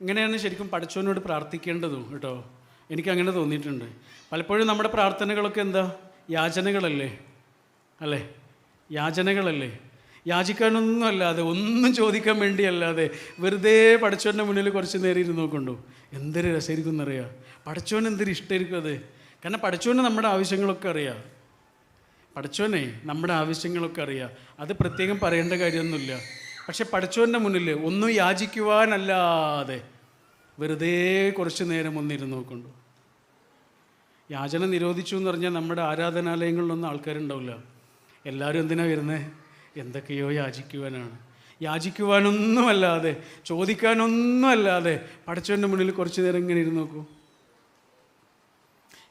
ഇങ്ങനെയാണ് ശരിക്കും പഠിച്ചവനോട് പ്രാർത്ഥിക്കേണ്ടതും കേട്ടോ. എനിക്ക് അങ്ങനെ തോന്നിയിട്ടുണ്ട്. പലപ്പോഴും നമ്മുടെ പ്രാർത്ഥനകളൊക്കെ എന്താ? യാചനകളല്ലേ? അല്ലേ? യാചനകളല്ലേ? യാചിക്കാനൊന്നും അല്ലാതെ ഒന്നും ചോദിക്കാൻ വേണ്ടിയല്ലാതെ വെറുതെ പഠിച്ചവന്റെ മുന്നിൽ കുറച്ച് നേരം ഇരുന്ന് നോക്കണ്ടു? എന്തൊരു രസമായിരിക്കും എന്നറിയാം പഠിച്ചവൻ എന്തൊരു ഇഷ്ടമായിരിക്കും അത്? കാരണം പഠിച്ചവന് നമ്മുടെ ആവശ്യങ്ങളൊക്കെ അറിയാം. പഠിച്ചവനെ നമ്മുടെ ആവശ്യങ്ങളൊക്കെ അറിയാം. അത് പ്രത്യേകം പറയേണ്ട കാര്യമൊന്നുമില്ല. പക്ഷെ പഠിച്ചവന്റെ മുന്നിൽ ഒന്നും യാചിക്കുവാനല്ലാതെ വെറുതെ കുറച്ച് നേരം ഒന്നിരുന്ന് നോക്കണ്ടു യാചന നിരോധിച്ചു എന്ന് പറഞ്ഞാൽ നമ്മുടെ ആരാധനാലയങ്ങളിലൊന്നും ആൾക്കാരുണ്ടാവില്ല. എല്ലാവരും എന്തിനാ വരുന്നത് എന്തൊക്കെയോ യാചിക്കുവാനാണ്. യാചിക്കുവാനൊന്നുമല്ലാതെ ചോദിക്കാനൊന്നുമല്ലാതെ പഠിച്ചവന്റെ മുന്നിൽ കുറച്ച് നേരം ഇങ്ങനെ ഇരുന്ന് നോക്കൂ.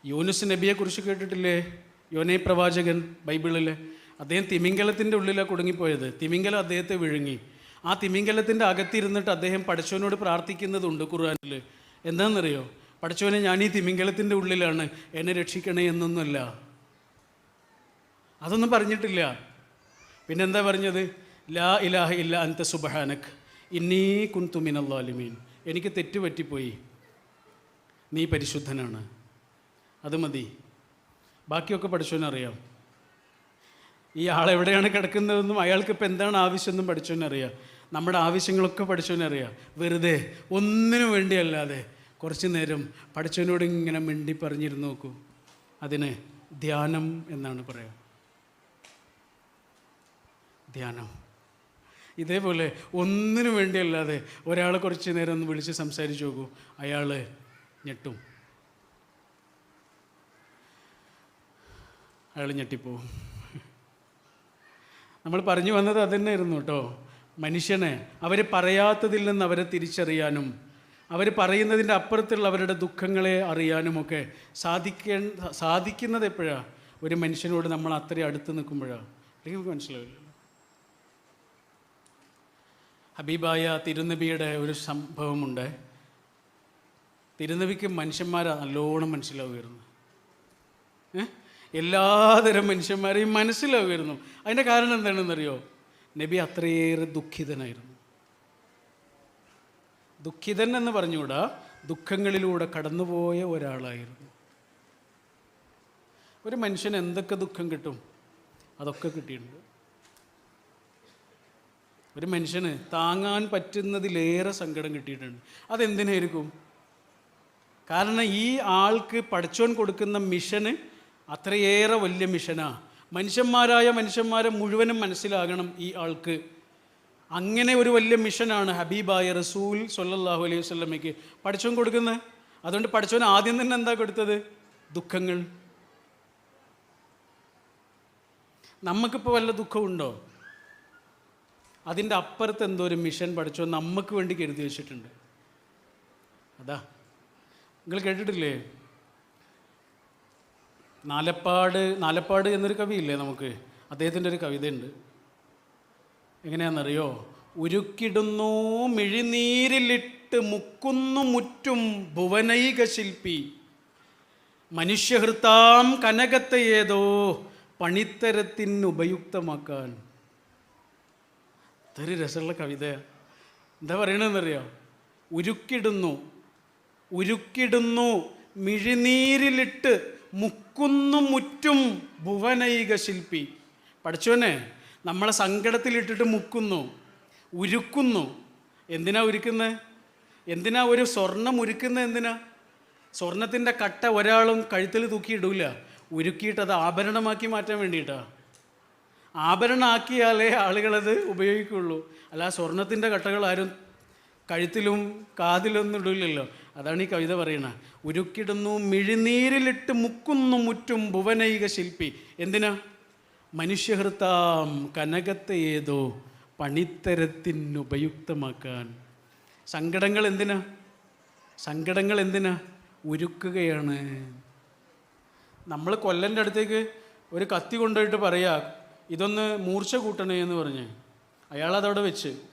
യൂനുസ് നബിയെക്കുറിച്ച് കേട്ടിട്ടില്ലേ? യോനെ പ്രവാചകൻ ബൈബിളിൽ അദ്ദേഹം തിമിംഗലത്തിന്റെ ഉള്ളിലാണ് കുടുങ്ങിപ്പോയത്. തിമിംഗലം അദ്ദേഹത്തെ വിഴുങ്ങി. ആ തിമിംഗലത്തിന്റെ അകത്തിരുന്നിട്ട് അദ്ദേഹം പടച്ചവനോട് പ്രാർത്ഥിക്കുന്നതുണ്ട് ഖുർആാനിൽ എന്താണെന്നറിയോ? പഠിച്ചവനെ ഞാൻ ഈ തിമിംഗലത്തിന്റെ ഉള്ളിലാണ്. എന്നെ രക്ഷിക്കണേ എന്നൊന്നുമല്ല. അതൊന്നും പറഞ്ഞിട്ടില്ല. പിന്നെന്താ പറഞ്ഞത്? ലാ ഇലാഹ ഇല്ല അന്ത സുബഹാനക്. ഇന്നീ കുന്തുമിനല്ലാലിമീൻ എനിക്ക് തെറ്റുപറ്റിപ്പോയി. നീ പരിശുദ്ധനാണ്. അത് മതി. ബാക്കിയൊക്കെ പഠിച്ചവനറിയാം ഈ ആൾ എവിടെയാണ് കിടക്കുന്നതെന്നും അയാൾക്ക് ഇപ്പം എന്താണ് ആവശ്യമെന്നും പഠിച്ചവനറിയാം നമ്മുടെ ആവശ്യങ്ങളൊക്കെ പഠിച്ചവനറിയാം വെറുതെ ഒന്നിനു വേണ്ടിയല്ലാതെ കുറച്ച് നേരം പഠിച്ചവനോട് ഇങ്ങനെ മിണ്ടി പറഞ്ഞിരുന്ന് നോക്കൂ. അതിന് ധ്യാനം എന്നാണ് പറയുക ധ്യാനം. ഇതേപോലെ ഒന്നിനു വേണ്ടിയല്ലാതെ ഒരാളെ കുറച്ച് നേരം ഒന്ന് വിളിച്ച് സംസാരിച്ചു നോക്കൂ. അയാൾ ഞെട്ടും. അയാൾ ഞെട്ടിപ്പോവും. നമ്മൾ പറഞ്ഞു വന്നത് അതന്നെയായിരുന്നു കേട്ടോ. മനുഷ്യനെ അവർ പറയാത്തതിൽ നിന്ന് അവരെ തിരിച്ചറിയാനും അവർ പറയുന്നതിന്റെ അപ്പുറത്തുള്ള അവരുടെ ദുഃഖങ്ങളെ അറിയാനുമൊക്കെ സാധിക്കേ സാധിക്കുന്നത് എപ്പോഴാണ് ഒരു മനുഷ്യനോട് നമ്മൾ അത്രയും അടുത്ത് നിൽക്കുമ്പോഴാണ് അല്ലെങ്കിൽ മനസ്സിലാവില്ല. ഹബീബായ തിരുനബിയുടെ ഒരു സംഭവമുണ്ട്. തിരുനബിക്ക് മനുഷ്യന്മാരെ നല്ലോണം മനസ്സിലാവുമായിരുന്നു ഏ? എല്ലാതരം മനുഷ്യന്മാരെയും മനസ്സിലാവുമായിരുന്നു. അതിന്റെ കാരണം എന്താണെന്നറിയോ? നബി അത്രയേറെ ദുഃഖിതനായിരുന്നു. ദുഃഖിതൻ എന്ന് പറഞ്ഞുകൂടാ? ദുഃഖങ്ങളിലൂടെ കടന്നുപോയ ഒരാളായിരുന്നു. ഒരു മനുഷ്യന് എന്തൊക്കെ ദുഃഖം കിട്ടും? അതൊക്കെ കിട്ടിയിട്ടുണ്ട്. ഒരു മനുഷ്യന് താങ്ങാൻ പറ്റുന്നതിലേറെ സങ്കടം കിട്ടിയിട്ടുണ്ട്. അതെന്തിനായിരിക്കും? കാരണം ഈ ആൾക്ക് പഠിച്ചോൻ കൊടുക്കുന്ന മിഷന് അത്രയേറെ വലിയ മിഷനാണ് മനുഷ്യന്മാരായ മനുഷ്യന്മാരെ മുഴുവനും മനസ്സിലാകണം ഈ ആൾക്ക്. അങ്ങനെ ഒരു വലിയ മിഷനാണ് ഹബീബായ റസൂൽ സൊല്ലാഹു അലൈഹി വസ്ലമയ്ക്ക് പഠിച്ചവൻ കൊടുക്കുന്നത്? അതുകൊണ്ട് പഠിച്ചവൻ ആദ്യം തന്നെ എന്താ കൊടുത്തത്? ദുഃഖങ്ങൾ. നമുക്കിപ്പോൾ വല്ല ദുഃഖമുണ്ടോ അതിന്റെ അപ്പുറത്ത് എന്തോ ഒരു മിഷൻ പഠിച്ചോ നമുക്ക് വേണ്ടി കരുതി വെച്ചിട്ടുണ്ട്. അതാ. നിങ്ങൾ കേട്ടിട്ടില്ലേ? നാലപ്പാട് നാലപ്പാട് എന്നൊരു കവിയില്ലേ നമുക്ക്? അദ്ദേഹത്തിന്റെ ഒരു കവിതയുണ്ട്. എങ്ങനെയാണെന്നറിയോ? ഉരുക്കിടുന്നു മിഴിനീരിലിട്ട് മുക്കുന്നു മുറ്റും ഭുവനൈക ശില്പി. മനുഷ്യഹൃത്താം കനകത്തെ ഏതോ പണിത്തരത്തിന് ഉപയുക്തമാക്കാൻ ഇതൊരു രസമുള്ള കവിത. എന്താ പറയണമെന്നറിയോ ഉരുക്കിടുന്നു ഉരുക്കിടുന്നു മിഴിനീരിലിട്ട് മുക്കുന്നു മുറ്റും ഭുവനൈക ശില്പി. പഠിച്ചോനെ നമ്മളെ സങ്കടത്തിലിട്ടിട്ട് മുക്കുന്നു ഉരുക്കുന്നു. എന്തിനാ ഉരുക്കുന്നത് എന്തിനാ ഒരു സ്വർണം ഉരുക്കുന്നത് എന്തിനാ? സ്വർണത്തിന്റെ കട്ട ഒരാളും കഴുത്തിൽ തൂക്കിയിടൂല. ഉരുക്കിയിട്ട് അത് ആഭരണമാക്കി മാറ്റാൻ വേണ്ടിയിട്ടാണ് ആഭരണമാക്കിയാലേ ആളുകളത് ഉപയോഗിക്കുള്ളൂ. അല്ല സ്വർണത്തിന്റെ കട്ടകൾ ആരും കഴുത്തിലും കാതിലൊന്നും ഇടില്ലല്ലോ അതാണ് ഈ കവിത പറയുന്നത് ഉരുക്കിടുന്നു മിഴിനീരിലിട്ട് മുക്കുന്നു മുറ്റും ഭുവനൈക ശില്പി. എന്തിനാ? മനുഷ്യഹൃത്താം കനകത്തെ ഏതോ പണിത്തരത്തിന് ഉപയുക്തമാക്കാൻ സങ്കടങ്ങൾ എന്തിനാ? സങ്കടങ്ങൾ എന്തിനാ? ഉരുക്കുകയാണ്. നമ്മൾ കൊല്ലന്റെ അടുത്തേക്ക് ഒരു കത്തി കൊണ്ടുപോയിട്ട് പറയാ ഇതൊന്ന് മൂർച്ച കൂട്ടണേ എന്ന് പറഞ്ഞ്. അയാളതവിടെ വെച്ച്.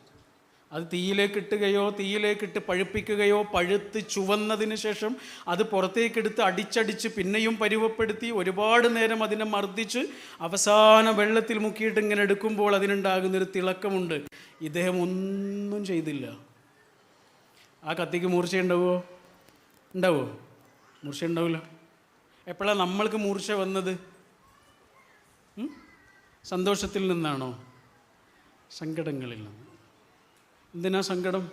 അത് തീയിലേക്ക് ഇട്ടുകയോ തീയിലേക്കിട്ട് പഴുപ്പിക്കുകയോ പഴുത്ത് ചുവന്നതിന് ശേഷം അത് പുറത്തേക്കെടുത്ത് അടിച്ചടിച്ച് പിന്നെയും പരുവപ്പെടുത്തി ഒരുപാട് നേരം അതിനെ മർദ്ദിച്ച് അവസാന വെള്ളത്തിൽ മുക്കിയിട്ട് ഇങ്ങനെ എടുക്കുമ്പോൾ അതിനുണ്ടാകുന്നൊരു തിളക്കമുണ്ട്. ഇദ്ദേഹം ഒന്നും ചെയ്തില്ല. ആ കത്തിക്ക് മൂർച്ച ഉണ്ടാവുമോ ഉണ്ടാവുമോ മൂർച്ച ഉണ്ടാവില്ല. എപ്പോഴാണ് നമ്മൾക്ക് മൂർച്ച വന്നത്? സന്തോഷത്തിൽ നിന്നാണോ? സങ്കടങ്ങളിൽ നിന്ന് എന്തിനാ സങ്കടം?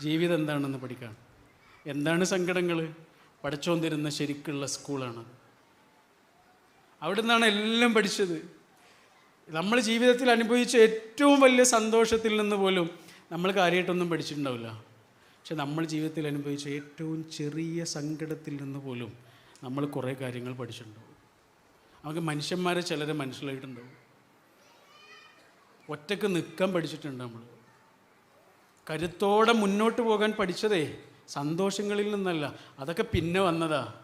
ജീവിതം എന്താണെന്ന് പഠിക്കാം എന്താണ് സങ്കടങ്ങൾ? പഠിച്ചോൻ തരുന്ന ശരിക്കുള്ള സ്കൂളാണ്. അവിടെ നിന്നാണ് എല്ലാം പഠിച്ചത്. നമ്മൾ ജീവിതത്തിൽ അനുഭവിച്ച ഏറ്റവും വലിയ സന്തോഷത്തിൽ നിന്ന് പോലും നമ്മൾ കാര്യമായിട്ടൊന്നും പഠിച്ചിട്ടുണ്ടാവില്ല. പക്ഷെ നമ്മൾ ജീവിതത്തിൽ അനുഭവിച്ച ഏറ്റവും ചെറിയ സങ്കടത്തിൽ നിന്ന് പോലും നമ്മൾ കുറേ കാര്യങ്ങൾ പഠിച്ചിട്ടുണ്ടാവും. നമുക്ക് മനുഷ്യന്മാരെ ചിലരെ മനസ്സിലായിട്ടുണ്ടാവും. ഒറ്റയ്ക്ക് നിൽക്കാൻ പഠിച്ചിട്ടുണ്ട് നമ്മൾ കരുത്തോടെ മുന്നോട്ട് പോകാൻ പഠിച്ചതേ സന്തോഷങ്ങളിൽ നിന്നല്ല. അതൊക്കെ പിന്നെ വന്നതാ.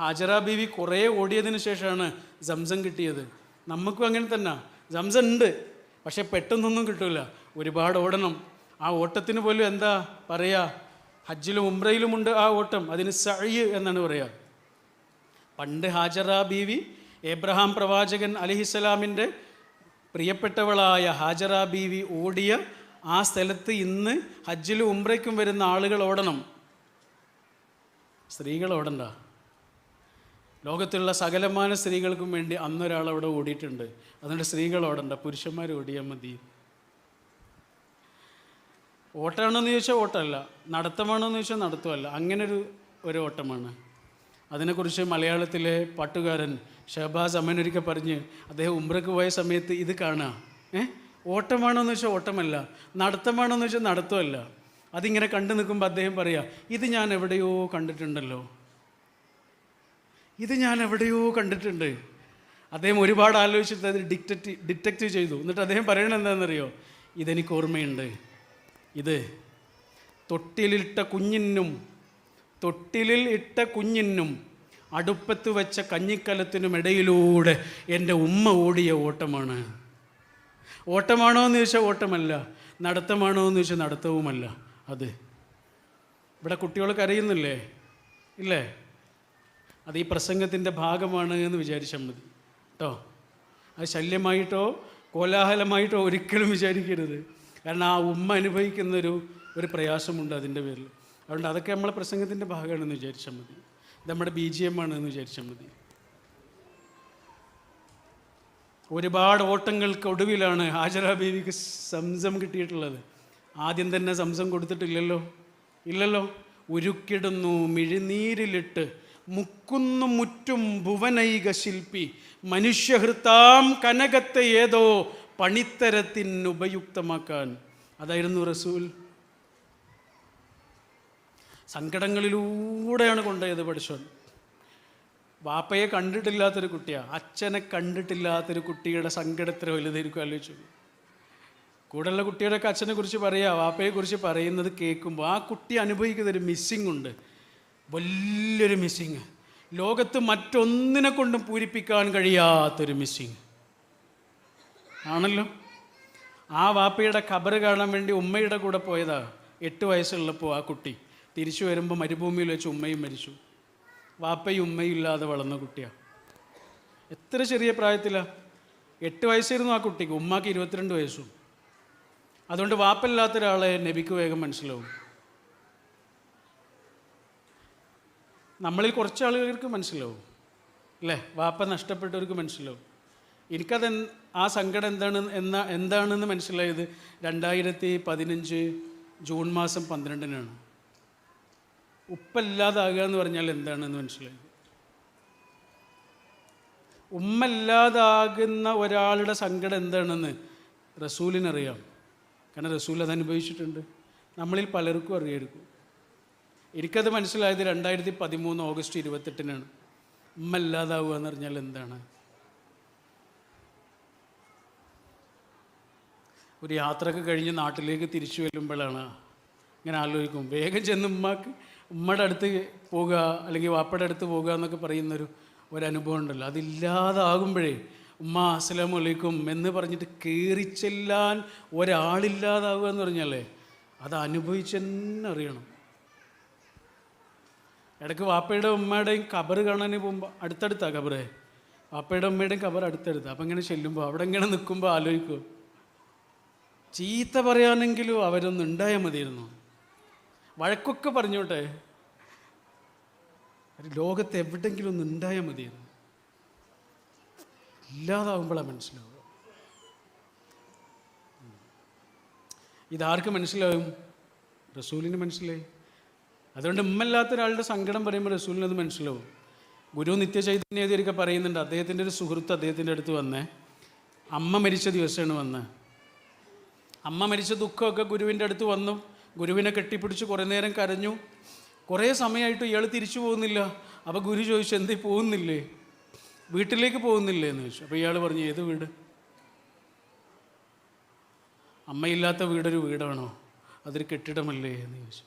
ഹാജറ ബീവി കുറേ ഓടിയതിന് ശേഷമാണ് സംസം കിട്ടിയത്. നമുക്കും അങ്ങനെ തന്നെ. സംസം ഉണ്ട് പക്ഷേ പെട്ടെന്നൊന്നും കിട്ടില്ല ഒരുപാട് ഓടണം. ആ ഓട്ടത്തിന് പോലും എന്താ പറയുക ഹജ്ജിലും ഉംറയിലുമുണ്ട് ആ ഓട്ടം. അതിന് സഴ് എന്നാണ് പറയുക പണ്ട് ഹാജറ ബീവി ഏബ്രഹാം പ്രവാചകൻ അലിഹിസ്സലാമിന്റെ പ്രിയപ്പെട്ടവളായ ഹാജറ ബീവി ഓടിയ ആ സ്ഥലത്ത് ഇന്ന് ഹജ്ജിലും ഉംറയ്ക്കും വരുന്ന ആളുകൾ ഓടണം. സ്ത്രീകൾ ഓടണ്ട. ലോകത്തുള്ള സകലമാന സ്ത്രീകൾക്കും വേണ്ടി അന്നൊരാൾ അവിടെ ഓടിയിട്ടുണ്ട്. അതുകൊണ്ട് സ്ത്രീകൾ ഓടണ്ട. പുരുഷന്മാർ ഓടിയാൽ മതി. ഓട്ടമാണോ എന്ന് ചോദിച്ചാൽ ഓട്ടമല്ല. നടത്തമാണോ എന്ന് ചോദിച്ചാൽ നടത്തമല്ല. അങ്ങനൊരു ഒരു ഓട്ടമാണ്. അതിനെക്കുറിച്ച് മലയാളത്തിലെ പാട്ടുകാരൻ ഷഹബാസ് അമ്മനൊരിക്കൽ പറഞ്ഞ് അദ്ദേഹം ഉംറയ്ക്ക് പോയ സമയത്ത് ഇത് കാണുക. ഏ? ഓട്ടമാണോ എന്ന് വെച്ചാൽ ഓട്ടമല്ല. നടത്തമാണോ എന്ന് വെച്ചാൽ നടത്തമല്ല. അതിങ്ങനെ കണ്ടു നിൽക്കുമ്പോൾ അദ്ദേഹം പറയാ ഇത് ഞാൻ എവിടെയോ കണ്ടിട്ടുണ്ടല്ലോ. ഇത് ഞാൻ എവിടെയോ കണ്ടിട്ടുണ്ട്. അദ്ദേഹം ഒരുപാട് ആലോചിച്ചിട്ട് അത് ഡിറ്റക്റ്റ് ഡിറ്റക്റ്റ് ചെയ്തു. എന്നിട്ട് അദ്ദേഹം പറയണത് എന്താണെന്നറിയോ? ഇതെനിക്ക് ഓർമ്മയുണ്ട്. ഇത് തൊട്ടിലിട്ട കുഞ്ഞിനും തൊട്ടിലിൽ ഇട്ട കുഞ്ഞിനും അടുപ്പത്ത് വെച്ച കഞ്ഞിക്കലത്തിനും ഇടയിലൂടെ എന്റെ ഉമ്മ ഓടിയ ഓട്ടമാണ്. ഓട്ടമാണോ എന്ന് ചോദിച്ചാൽ ഓട്ടമല്ല. നടത്തമാണോ എന്ന് ചോദിച്ചാൽ നടത്തവുമല്ല. അത്. ഇവിടെ കുട്ടികൾ കരയുന്നില്ലേ? ഇല്ലേ? അത് ഈ പ്രസംഗത്തിന്റെ ഭാഗമാണ് എന്ന് വിചാരിച്ചാൽ മതി. കേട്ടോ അത് ശല്യമായിട്ടോ കോലാഹലമായിട്ടോ ഒരിക്കലും വിചാരിക്കരുത്. കാരണം ആ ഉമ്മ അനുഭവിക്കുന്നൊരു ഒരു പ്രയാസമുണ്ട് അതിന്റെ പേരിൽ അതുകൊണ്ട് അതൊക്കെ നമ്മളെ പ്രസംഗത്തിന്റെ ഭാഗമാണെന്ന് വിചാരിച്ചാൽ മതി. നമ്മുടെ ബി ജി എം ആണ് എന്ന് വിചാരിച്ചാൽ മതി. ഒരുപാട് ഓട്ടങ്ങൾക്ക് ഒടുവിലാണ് ഹാജറ ബീവിക്ക് സംസം കിട്ടിയിട്ടുള്ളത്. ആദ്യം തന്നെ സംസം കൊടുത്തിട്ടില്ലല്ലോ? ഇല്ലല്ലോ? ഉരുക്കിടുന്നു മിഴിനീരിലിട്ട് മുക്കുന്നു മുറ്റും ഭുവനൈക ശില്പി. മനുഷ്യഹൃത്താം കനകത്തെ ഏതോ പണിത്തരത്തിന് ഉപയുക്തമാക്കാൻ അതായിരുന്നു റസൂൽ. സങ്കടങ്ങളിലൂടെയാണ് കൊണ്ടുപോയത് പഠിച്ചോൻ വാപ്പയെ കണ്ടിട്ടില്ലാത്തൊരു കുട്ടിയാണ് അച്ഛനെ കണ്ടിട്ടില്ലാത്തൊരു കുട്ടിയുടെ സങ്കടത്തിൽ വലുതായിരിക്കും ആലോചിച്ചു കൂടെയുള്ള കുട്ടിയുടെയൊക്കെ അച്ഛനെ കുറിച്ച് പറയുക വാപ്പയെ കുറിച്ച് പറയുന്നത് കേൾക്കുമ്പോൾ ആ കുട്ടി അനുഭവിക്കുന്ന ഒരു മിസ്സിങ് ഉണ്ട്. വലിയൊരു മിസ്സിങ് ലോകത്ത് മറ്റൊന്നിനെ കൊണ്ടും പൂരിപ്പിക്കാൻ കഴിയാത്തൊരു മിസ്സിങ് ആണല്ലോ. ആ വാപ്പയുടെ ഖബർ കാണാൻ വേണ്ടി ഉമ്മയുടെ കൂടെ പോയതാ. എട്ട് വയസ്സുള്ളപ്പോൾ ആ കുട്ടി. തിരിച്ചു വരുമ്പോൾ മരുഭൂമിയിൽ വെച്ച് ഉമ്മയും മരിച്ചു. വാപ്പയും ഉമ്മയും ഇല്ലാതെ വളർന്ന കുട്ടിയാണ് എത്ര ചെറിയ പ്രായത്തിലാണ് എട്ട് വയസ്സായിരുന്നു ആ കുട്ടിക്ക്. ഉമ്മാക്ക് ഇരുപത്തിരണ്ട് വയസ്സും. അതുകൊണ്ട് വാപ്പല്ലാത്ത ഒരാളെ നബിക്ക് വേഗം മനസ്സിലാവും. നമ്മളിൽ കുറച്ച് ആളുകൾക്ക് മനസ്സിലാവും. അല്ലേ? വാപ്പ നഷ്ടപ്പെട്ടവർക്ക് മനസ്സിലാവും. എനിക്കത് ആ സങ്കടം എന്താണ് എന്ന എന്താണെന്ന് മനസ്സിലായത് രണ്ടായിരത്തി പതിനഞ്ച് ജൂൺ മാസം പന്ത്രണ്ടിനാണ്. ഉപ്പല്ലാതാകുക എന്ന് പറഞ്ഞാൽ എന്താണെന്ന് മനസ്സിലായി? ഉമ്മല്ലാതാകുന്ന ഒരാളുടെ സങ്കടം എന്താണെന്ന് റസൂലിനറിയാം. കാരണം റസൂൽ അത് അനുഭവിച്ചിട്ടുണ്ട്. നമ്മളിൽ പലർക്കും അറിയായിരിക്കും. എനിക്കത് മനസ്സിലായത് രണ്ടായിരത്തി പതിമൂന്ന് ഓഗസ്റ്റ് ഇരുപത്തെട്ടിനാണ്. ഉമ്മല്ലാതാവുക എന്ന് പറഞ്ഞാൽ എന്താണ്? ഒരു യാത്രയൊക്കെ കഴിഞ്ഞ് നാട്ടിലേക്ക് തിരിച്ചു വരുമ്പോഴാണ്. ഇങ്ങനെ ആലോചിക്കും. വേഗം ചെന്ന് ഉമ്മക്ക് ഉമ്മയുടെ അടുത്ത് പോകുക അല്ലെങ്കിൽ വാപ്പയുടെ അടുത്ത് പോകുക എന്നൊക്കെ പറയുന്നൊരു ഒരനുഭവം ഉണ്ടല്ലോ. അതില്ലാതാകുമ്പോഴേ ഉമ്മ അസ്സലാമു അലൈക്കും എന്ന് പറഞ്ഞിട്ട് കയറി ചെല്ലാൻ ഒരാളില്ലാതാവുക എന്ന് പറഞ്ഞാലേ അത് അനുഭവിച്ച് തന്നെ അറിയണം. ഇടയ്ക്ക് വാപ്പയുടെ ഉമ്മയുടെയും കബർ കാണാൻ പോകുമ്പോൾ അടുത്തടുത്താണ് കബറ് വാപ്പയുടെ ഉമ്മയുടെയും കബർ അടുത്തടുത്ത്. അപ്പം ഇങ്ങനെ ചെല്ലുമ്പോൾ അവിടെ ഇങ്ങനെ നിൽക്കുമ്പോൾ ആലോചിക്കും. ചീത്ത പറയാനെങ്കിലും അവരൊന്നുണ്ടായാൽ മതിയായിരുന്നു. വഴക്കൊക്കെ പറഞ്ഞോട്ടെ. ലോകത്ത് എവിടെങ്കിലും ഒന്ന് ഉണ്ടായാൽ മതിയെന്ന് ഇല്ലാതാവുമ്പോഴാണ് മനസ്സിലാവുക. ഇതാർക്ക് മനസ്സിലാവും? റസൂലിന് മനസ്സിലായി. അതുകൊണ്ട് ഉമ്മല്ലാത്ത ഒരാളുടെ സങ്കടം പറയുമ്പോൾ റസൂലിന് അത് മനസ്സിലാവും. ഗുരു നിത്യചൈതന്യതിയൊക്കെ പറയുന്നുണ്ട്. അദ്ദേഹത്തിന്റെ ഒരു സുഹൃത്ത് അദ്ദേഹത്തിന്റെ അടുത്ത് വന്നേ. അമ്മ മരിച്ച ദിവസമാണ് വന്ന്. അമ്മ മരിച്ച ദുഃഖമൊക്കെ ഗുരുവിന്റെ അടുത്ത് വന്നു. ഗുരുവിനെ കെട്ടിപ്പിടിച്ച് കുറേ നേരം കരഞ്ഞു. കുറേ സമയമായിട്ട് ഇയാൾ തിരിച്ചു പോകുന്നില്ല. അപ്പോൾ ഗുരു ചോദിച്ചു എന്തേ പോകുന്നില്ലേ? വീട്ടിലേക്ക് പോകുന്നില്ലേ? എന്ന് ചോദിച്ചു. അപ്പോൾ ഇയാൾ പറഞ്ഞു ഏത് വീട്? അമ്മയില്ലാത്ത വീടൊരു വീടാണോ? അതൊരു കെട്ടിടമല്ലേ? എന്ന് ചോദിച്ചു.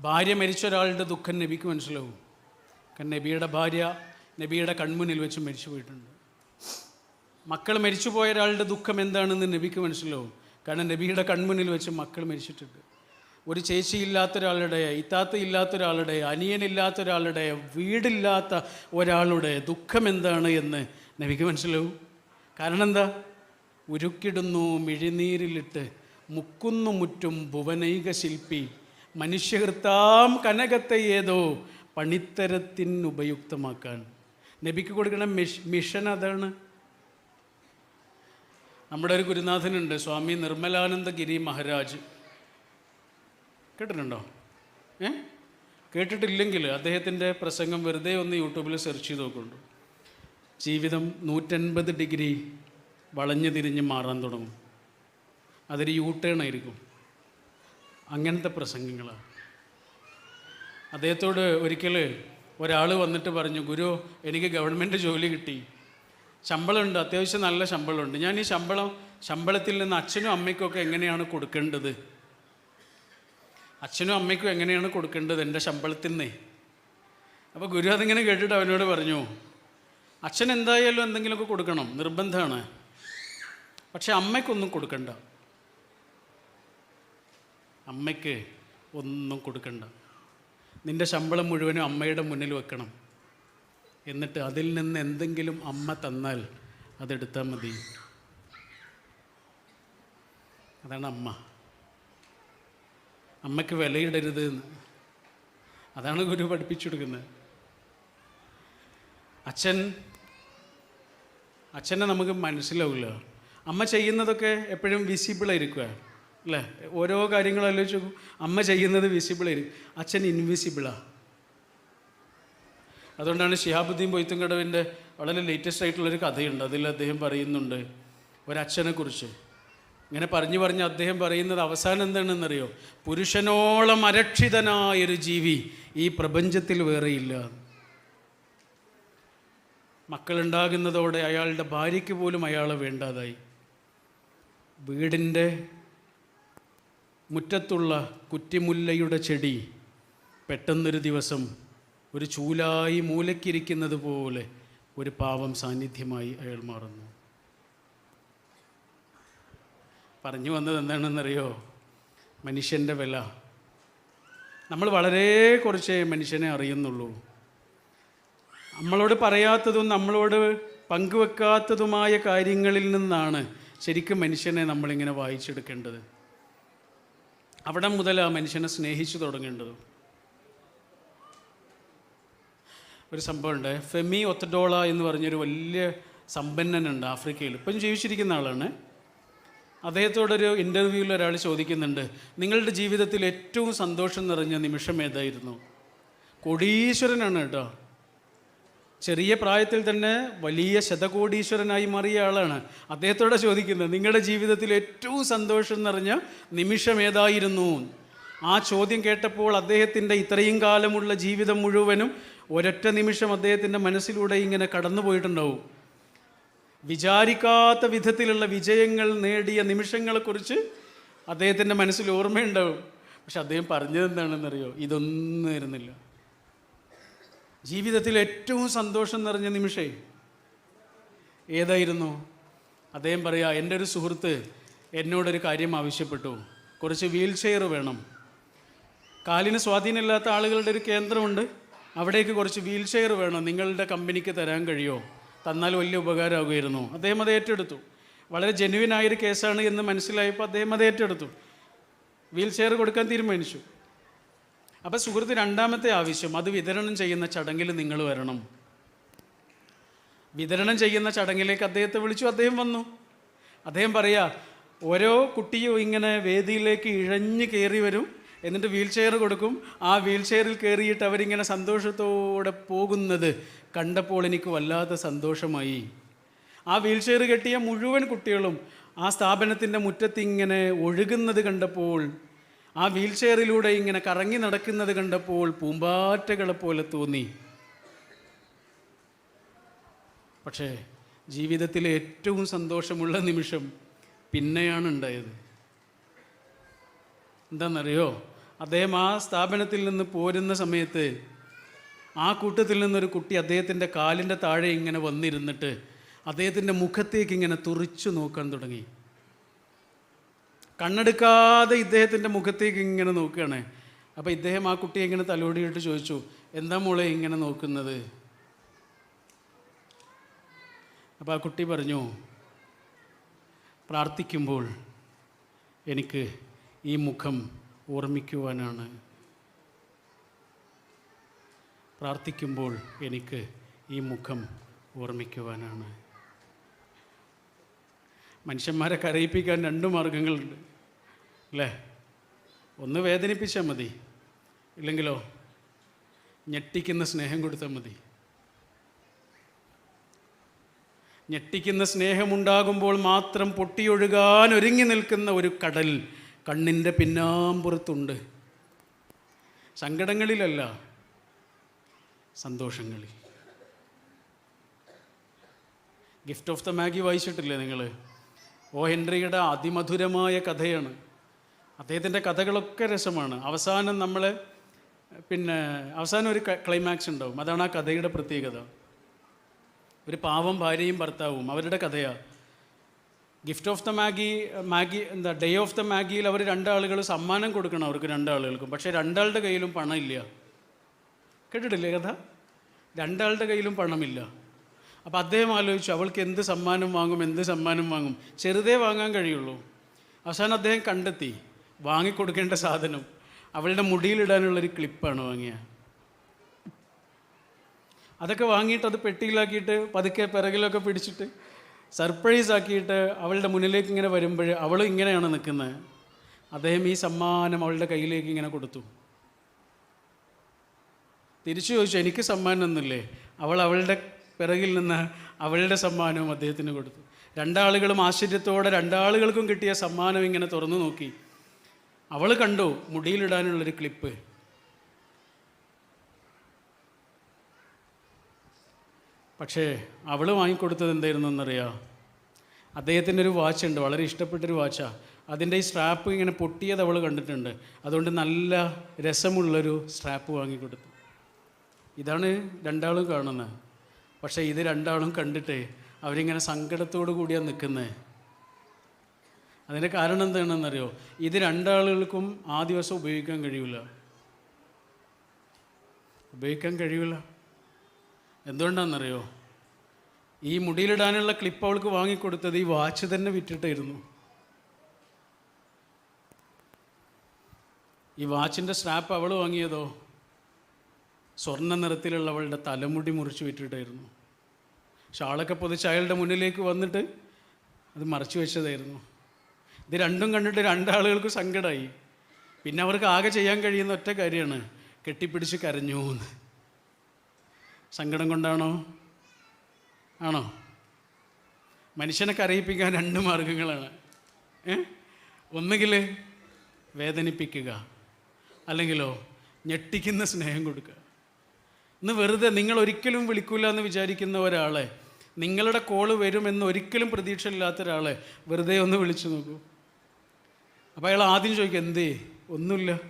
ഭാര്യ മരിച്ച ഒരാളുടെ ദുഃഖം നബിക്ക് മനസ്സിലാവും. കാരണം നബിയുടെ ഭാര്യ നബിയുടെ കൺമുന്നിൽ വെച്ച് മരിച്ചു പോയിട്ടുണ്ട്. മക്കൾ മരിച്ചു പോയ ഒരാളുടെ ദുഃഖം എന്താണെന്ന് നബിക്ക് മനസ്സിലാവും. കാരണം നബിയുടെ കൺമുന്നിൽ വെച്ച് മക്കൾ മരിച്ചിട്ടുണ്ട്. ഒരു ചേച്ചിയില്ലാത്ത ഒരാളുടെ ഇത്താത്ത ഇല്ലാത്ത ഒരാളുടെ അനിയനില്ലാത്ത ഒരാളുടെ വീടില്ലാത്ത ഒരാളുടെ ദുഃഖം എന്താണ് എന്ന് നബിക്ക് മനസ്സിലാവും. കാരണം എന്താ? ഉരുക്കിടുന്നു മിഴിനീരിലിട്ട് മുക്കുന്നു മുറ്റും ഭുവനൈക ശില്പി. മനുഷ്യകൃത്താം കനകത്തെ ഏതോ പണിത്തരത്തിന് ഉപയുക്തമാക്കാൻ നബിക്ക് കൊടുക്കുന്ന മിഷ് മിഷൻ അതാണ്. നമ്മുടെ ഒരു ഗുരുനാഥനുണ്ട് സ്വാമി നിർമ്മലാനന്ദഗിരി മഹാരാജ്. കേട്ടിട്ടുണ്ടോ? ഏ? കേട്ടിട്ടില്ലെങ്കിൽ അദ്ദേഹത്തിന്റെ പ്രസംഗം വെറുതെ ഒന്ന് യൂട്യൂബിൽ സെർച്ച് ചെയ്ത് നോക്കുള്ളൂ ജീവിതം നൂറ്റൻപത് ഡിഗ്രി വളഞ്ഞു തിരിഞ്ഞ് മാറാൻ തുടങ്ങും. അതൊരു യൂ ടേൺ ആയിരിക്കും. അങ്ങനത്തെ പ്രസംഗങ്ങളാണ് അദ്ദേഹത്തോട് ഒരിക്കൽ ഒരാൾ വന്നിട്ട് പറഞ്ഞു ഗുരു എനിക്ക് ഗവൺമെന്റ് ജോലി കിട്ടി. ശമ്പളമുണ്ട്. അത്യാവശ്യം നല്ല ശമ്പളമുണ്ട്. ഞാൻ ഈ ശമ്പളം ശമ്പളത്തിൽ നിന്ന് അച്ഛനും അമ്മയ്ക്കൊക്കെ എങ്ങനെയാണ് കൊടുക്കേണ്ടത്? അച്ഛനും അമ്മയ്ക്കും എങ്ങനെയാണ് കൊടുക്കേണ്ടത് എന്റെ ശമ്പളത്തിൽ നിന്നേ? അപ്പോൾ ഗുരു അതിങ്ങനെ കേട്ടിട്ട് അവനോട് പറഞ്ഞു അച്ഛൻ എന്തായാലും എന്തെങ്കിലുമൊക്കെ കൊടുക്കണം. നിർബന്ധമാണ്. പക്ഷെ അമ്മയ്ക്കൊന്നും കൊടുക്കണ്ട. അമ്മയ്ക്ക് ഒന്നും കൊടുക്കണ്ട. നിന്റെ ശമ്പളം മുഴുവനും അമ്മയുടെ മുന്നിൽ വെക്കണം. എന്നിട്ട് അതിൽ നിന്ന് എന്തെങ്കിലും അമ്മ തന്നാൽ അതെടുത്താൽ മതി. അതാണ് അമ്മ. അമ്മയ്ക്ക് വിലയിടരുത് എന്ന്. അതാണ് ഗുരു പഠിപ്പിച്ചു കൊടുക്കുന്നത് അച്ഛൻ അച്ഛനെ നമുക്ക് മനസ്സിലാവില്ല. അമ്മ ചെയ്യുന്നതൊക്കെ എപ്പോഴും വിസിബിളായിരിക്കുക അല്ലേ? ഓരോ കാര്യങ്ങളും ആലോചിച്ച് അമ്മ ചെയ്യുന്നത് വിസിബിളായിരിക്കും അച്ഛൻ ഇൻവിസിബിളാണ് അതുകൊണ്ടാണ് ഷിഹാബുദ്ദീൻ പൊയ്ത്തുംകടവിന്റെ വളരെ ലേറ്റസ്റ്റ് ആയിട്ടുള്ളൊരു കഥയുണ്ട്. അതിൽ അദ്ദേഹം പറയുന്നുണ്ട് ഒരച്ഛനെക്കുറിച്ച്. ഇങ്ങനെ പറഞ്ഞു പറഞ്ഞ് അദ്ദേഹം പറയുന്നത് അവസാനം എന്താണെന്നറിയോ? പുരുഷനോളം അരക്ഷിതനായൊരു ജീവി ഈ പ്രപഞ്ചത്തിൽ വേറെയില്ല. മക്കളുണ്ടാകുന്നതോടെ അയാളുടെ ഭാര്യയ്ക്ക് പോലും അയാൾ വേണ്ടാതായി. വീടിന്റെ മുറ്റത്തുള്ള കുറ്റിമുല്ലയുടെ ചെടി പെട്ടെന്നൊരു ദിവസം ഒരു ചൂലായി മൂലക്കിരിക്കുന്നത് പോലെ ഒരു പാവം സാന്നിധ്യമായി അയാൾ മാറുന്നു. പറഞ്ഞു വന്നത് എന്താണെന്നറിയോ? മനുഷ്യന്റെ വില. നമ്മൾ വളരെ കുറച്ചേ മനുഷ്യനെ അറിയുന്നുള്ളൂ. നമ്മളോട് പറയാത്തതും നമ്മളോട് പങ്കുവെക്കാത്തതുമായ കാര്യങ്ങളിൽ നിന്നാണ് ശരിക്കും മനുഷ്യനെ നമ്മളിങ്ങനെ വായിച്ചെടുക്കേണ്ടത്. അവിടെ മുതൽ ആ മനുഷ്യനെ സ്നേഹിച്ചു തുടങ്ങേണ്ടത്. ഒരു സംഭവമുണ്ട്. ഫെമി ഒത്തഡോള എന്ന് പറഞ്ഞൊരു വലിയ സമ്പന്നനുണ്ട് ആഫ്രിക്കയിൽ. ഇപ്പം ജീവിച്ചിരിക്കുന്ന ആളാണ്. അദ്ദേഹത്തോടൊരു ഇന്റർവ്യൂവിൽ ഒരാൾ ചോദിക്കുന്നുണ്ട് നിങ്ങളുടെ ജീവിതത്തിൽ ഏറ്റവും സന്തോഷം നിറഞ്ഞ നിമിഷം ഏതായിരുന്നു? കോടീശ്വരനാണ് കേട്ടോ. ചെറിയ പ്രായത്തിൽ തന്നെ വലിയ ശതകോടീശ്വരനായി മാറിയ ആളാണ്. അദ്ദേഹത്തോടെ ചോദിക്കുന്നത് നിങ്ങളുടെ ജീവിതത്തിൽ ഏറ്റവും സന്തോഷം നിറഞ്ഞ നിമിഷം ഏതായിരുന്നു? ആ ചോദ്യം കേട്ടപ്പോൾ അദ്ദേഹത്തിന്റെ ഇത്രയും കാലമുള്ള ജീവിതം മുഴുവനും ഒരൊറ്റ നിമിഷം അദ്ദേഹത്തിന്റെ മനസ്സിലൂടെ ഇങ്ങനെ കടന്നു പോയിട്ടുണ്ടാവും വിചാരിക്കാത്ത വിധത്തിലുള്ള വിജയങ്ങൾ നേടിയ നിമിഷങ്ങളെക്കുറിച്ച് അദ്ദേഹത്തിന്റെ മനസ്സിൽ ഓർമ്മയുണ്ടാവും. പക്ഷെ അദ്ദേഹം പറഞ്ഞത് എന്താണെന്നറിയോ? ഇതൊന്നും ആയിരുന്നില്ല. ജീവിതത്തിൽ ഏറ്റവും സന്തോഷം നിറഞ്ഞ നിമിഷേ ഏതായിരുന്നു? അദ്ദേഹം പറയാ എന്റെ ഒരു സുഹൃത്ത് എന്നോടൊരു കാര്യം ആവശ്യപ്പെട്ടു. കുറച്ച് വീൽ ചെയർ വേണം. കാലിന് സ്വാധീനമില്ലാത്ത ആളുകളുടെ ഒരു കേന്ദ്രമുണ്ട്. അവിടേക്ക് കുറച്ച് വീൽ ചെയർ വേണം. നിങ്ങളുടെ കമ്പനിക്ക് തരാൻ കഴിയുമോ തന്നാൽ വലിയ ഉപകാരമാകുമായിരുന്നു. അദ്ദേഹം അത് ഏറ്റെടുത്തു. വളരെ ജെന്യുവിനായൊരു കേസാണ് എന്ന് മനസ്സിലായപ്പോൾ അദ്ദേഹം അത് ഏറ്റെടുത്തു. വീൽ ചെയർ കൊടുക്കാൻ തീരുമാനിച്ചു. അപ്പോൾ സുഹൃത്ത് രണ്ടാമത്തെ ആവശ്യം അത് വിതരണം ചെയ്യുന്ന ചടങ്ങിൽ നിങ്ങൾ വരണം. വിതരണം ചെയ്യുന്ന ചടങ്ങിലേക്ക് അദ്ദേഹത്തെ വിളിച്ചു. അദ്ദേഹം വന്നു. അദ്ദേഹം പറയാ ഓരോ കുട്ടിയും ഇങ്ങനെ വേദിയിലേക്ക് ഇഴഞ്ഞു കയറി വരും. എന്നിട്ട് വീൽ ചെയർ കൊടുക്കും. ആ വീൽ ചെയറിൽ കയറിയിട്ട് അവരിങ്ങനെ സന്തോഷത്തോടെ പോകുന്നത് കണ്ടപ്പോൾ എനിക്ക് വല്ലാത്ത സന്തോഷമായി. ആ വീൽ ചെയർ കെട്ടിയ മുഴുവൻ കുട്ടികളും ആ സ്ഥാപനത്തിന്റെ മുറ്റത്തിങ്ങനെ ഒഴുകുന്നത് കണ്ടപ്പോൾ ആ വീൽ ചെയറിലൂടെ ഇങ്ങനെ കറങ്ങി നടക്കുന്നത് കണ്ടപ്പോൾ പൂമ്പാറ്റകളെ പോലെ തോന്നി. പക്ഷേ ജീവിതത്തിലെ ഏറ്റവും സന്തോഷമുള്ള നിമിഷം പിന്നെയാണ് ഉണ്ടായത്. എന്താണെന്നറിയോ അദ്ദേഹം ആ സ്ഥാപനത്തിൽ നിന്ന് പോരുന്ന സമയത്ത് ആ കൂട്ടത്തിൽ നിന്നൊരു കുട്ടി അദ്ദേഹത്തിന്റെ കാലിന്റെ താഴെ ഇങ്ങനെ വന്നിരുന്നിട്ട് അദ്ദേഹത്തിന്റെ മുഖത്തേക്ക് ഇങ്ങനെ തുറിച്ചു നോക്കാൻ തുടങ്ങി. കണ്ണെടുക്കാതെ ഇദ്ദേഹത്തിന്റെ മുഖത്തേക്ക് ഇങ്ങനെ നോക്കുകയാണ്. അപ്പോൾ ഇദ്ദേഹം ആ കുട്ടിയെ ഇങ്ങനെ തലോടിയിട്ട് ചോദിച്ചു എന്താ മോളെ ഇങ്ങനെ നോക്കുന്നത്? അപ്പോൾ ആ കുട്ടി പറഞ്ഞു പ്രാർത്ഥിക്കുമ്പോൾ എനിക്ക് ഈ മുഖം ഓർമ്മിക്കുവാനാണ്. പ്രാർത്ഥിക്കുമ്പോൾ എനിക്ക് ഈ മുഖം ഓർമ്മിക്കുവാനാണ്. മനുഷ്യന്മാരെ കരയിപ്പിക്കാൻ രണ്ട് മാർഗങ്ങളുണ്ട്. അല്ലേ? ഒന്ന് വേദനിപ്പിച്ചാൽ മതി. ഇല്ലെങ്കിലോ ഞെട്ടിക്കുന്ന സ്നേഹം കൊടുത്താൽ മതി. ഞെട്ടിക്കുന്ന സ്നേഹമുണ്ടാകുമ്പോൾ മാത്രം പൊട്ടിയൊഴുകാൻ ഒരുങ്ങി നിൽക്കുന്ന ഒരു കടൽ കണ്ണിന്റെ പിന്നാമ്പുറത്തുണ്ട്. സങ്കടങ്ങളിലല്ല സന്തോഷങ്ങളിൽ. ഗിഫ്റ്റ് ഓഫ് ദ മാഗി വായിച്ചിട്ടില്ലേ നിങ്ങൾ ഓ ഹെൻറിയുടെ അതിമധുരമായ കഥയാണ്. അദ്ദേഹത്തിന്റെ കഥകളൊക്കെ രസമാണ്. അവസാനം നമ്മൾ പിന്നെ അവസാനം ഒരു ക്ലൈമാക്സ് ഉണ്ടാവും. അതാണ് ആ കഥയുടെ പ്രത്യേകത. ഒരു പാവം ഭാര്യയും ഭർത്താവും അവരുടെ കഥയാണ് gift of the Magi Magi എന്താ ഡേ ഓഫ് ദ മാഗിയിൽ അവർ രണ്ടാളുകൾ സമ്മാനം കൊടുക്കണം അവർക്ക് രണ്ടാളുകൾക്കും. പക്ഷേ രണ്ടാളുടെ കയ്യിലും പണമില്ല. കേട്ടിട്ടില്ലേ കഥ? രണ്ടാളുടെ കയ്യിലും പണമില്ല. അപ്പോൾ അദ്ദേഹം ആലോചിച്ചു അവൾക്ക് എന്ത് സമ്മാനം വാങ്ങും എന്ത് സമ്മാനം വാങ്ങും? ചെറുതേ വാങ്ങാൻ കഴിയുള്ളൂ. അവസാനം അദ്ദേഹം കണ്ടെത്തി വാങ്ങിക്കൊടുക്കേണ്ട സാധനം. അവളുടെ മുടിയിലിടാനുള്ളൊരു ക്ലിപ്പാണ് വാങ്ങിയ. അതൊക്കെ വാങ്ങിയിട്ട് അത് പെട്ടിയിലാക്കിയിട്ട് പതുക്കെ പിറകിലൊക്കെ പിടിച്ചിട്ട് സർപ്രൈസ് ആക്കിയിട്ട് അവളുടെ മുന്നിലേക്ക് ഇങ്ങനെ വരുമ്പോൾ അവൾ ഇങ്ങനെയാണ് നിൽക്കുന്നത്. അദ്ദേഹം ഈ സമ്മാനം അവളുടെ കയ്യിലേക്ക് ഇങ്ങനെ കൊടുത്തു. തിരിച്ചു ചോദിച്ചു എനിക്ക് സമ്മാനം ഒന്നുമില്ലേ അവൾ അവളുടെ പിറകിൽ നിന്ന് അവളുടെ സമ്മാനവും അദ്ദേഹത്തിന് കൊടുത്തു. രണ്ടാളുകളും ആശ്ചര്യത്തോടെ രണ്ടാളുകൾക്കും കിട്ടിയ സമ്മാനം ഇങ്ങനെ തുറന്നു നോക്കി. അവൾ കണ്ടു മുടിയിലിടാനുള്ളൊരു ക്ലിപ്പ്. പക്ഷേ അവൾ വാങ്ങിക്കൊടുത്തത് എന്തായിരുന്നു എന്നറിയാം അദ്ദേഹത്തിന്റെ ഒരു വാച്ച് ഉണ്ട് വളരെ ഇഷ്ടപ്പെട്ടൊരു വാച്ചാണ് അതിന്റെ ഈ സ്ട്രാപ്പ് ഇങ്ങനെ പൊട്ടിയത് അവൾ കണ്ടിട്ടുണ്ട്. അതുകൊണ്ട് നല്ല രസമുള്ളൊരു സ്ട്രാപ്പ് വാങ്ങിക്കൊടുത്തു. ഇതാണ് രണ്ടാളും കാണുന്നത് പക്ഷേ ഇത് രണ്ടാളും കണ്ടിട്ട് അവരിങ്ങനെ സങ്കടത്തോടു കൂടിയാണ് നിൽക്കുന്നത് അതിന്റെ കാരണം എന്താണെന്നറിയോ? ഇത് രണ്ടാളുകൾക്കും ആ ദിവസം ഉപയോഗിക്കാൻ കഴിയില്ല ഉപയോഗിക്കാൻ കഴിയില്ല എന്തുകൊണ്ടാണെന്നറിയോ? ഈ മുടിയിലിടാനുള്ള ക്ലിപ്പ് അവൾക്ക് വാങ്ങിക്കൊടുത്തത് ഈ വാച്ച് തന്നെ വിറ്റിട്ടായിരുന്നു. ഈ വാച്ചിന്റെ സ്ട്രാപ്പ് അവൾ വാങ്ങിയതോ? സ്വർണ നിറത്തിലുള്ള അവളുടെ തലമുടി മുറിച്ച് വിറ്റിട്ടായിരുന്നു. ഷാളൊക്കെ പൊതിച്ച് അയാളുടെ മുന്നിലേക്ക് വന്നിട്ട് അത് മറച്ചു വെച്ചതായിരുന്നു. ഇത് രണ്ടും കണ്ടിട്ട് രണ്ടാളുകൾക്ക് സങ്കടമായി പിന്നെ അവർക്ക് ആകെ ചെയ്യാൻ കഴിയുന്ന ഒറ്റ കാര്യമാണ്. കെട്ടിപ്പിടിച്ച് കരഞ്ഞു എന്ന് സങ്കടം കൊണ്ടാണോ? ആണോ? മനുഷ്യനെ കരയിപ്പിക്കാൻ രണ്ട് മാർഗങ്ങളാണ്. ഒന്നുകിൽ വേദനിപ്പിക്കുക അല്ലെങ്കിലോ ഞെട്ടിക്കുന്ന സ്നേഹം കൊടുക്കുക. ഇന്ന് വെറുതെ നിങ്ങൾ ഒരിക്കലും വിളിക്കില്ല എന്ന് വിചാരിക്കുന്ന ഒരാളെ നിങ്ങളുടെ കോൾ വരുമെന്ന് ഒരിക്കലും പ്രതീക്ഷയില്ലാത്ത ഒരാളെ വെറുതെ ഒന്ന് വിളിച്ചു നോക്കൂ. അപ്പോൾ അയാൾ ആദ്യം ചോദിക്കും എന്തേ? ഒന്നുമില്ല.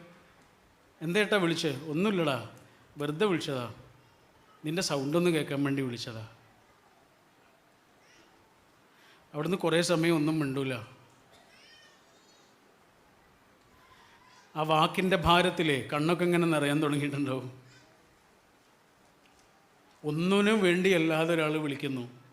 എന്തേട്ടാ വിളിച്ചേ? ഒന്നുമില്ലടാ. വെറുതെ വിളിച്ചതാ. നിന്റെ സൗണ്ടൊന്ന് കേൾക്കാൻ വേണ്ടി വിളിച്ചതാ. അവിടുന്ന് കുറേ സമയം ഒന്നും മിണ്ടൂല. ആ വാക്കിന്റെ ഭാരത്തിലെ കണ്ണൊക്കെ ഇങ്ങനെ നിറയാൻ തുടങ്ങിയിട്ടുണ്ടാവും. ഒന്നിനും വേണ്ടി അല്ലാതെ ഒരാൾ വിളിക്കുന്നു.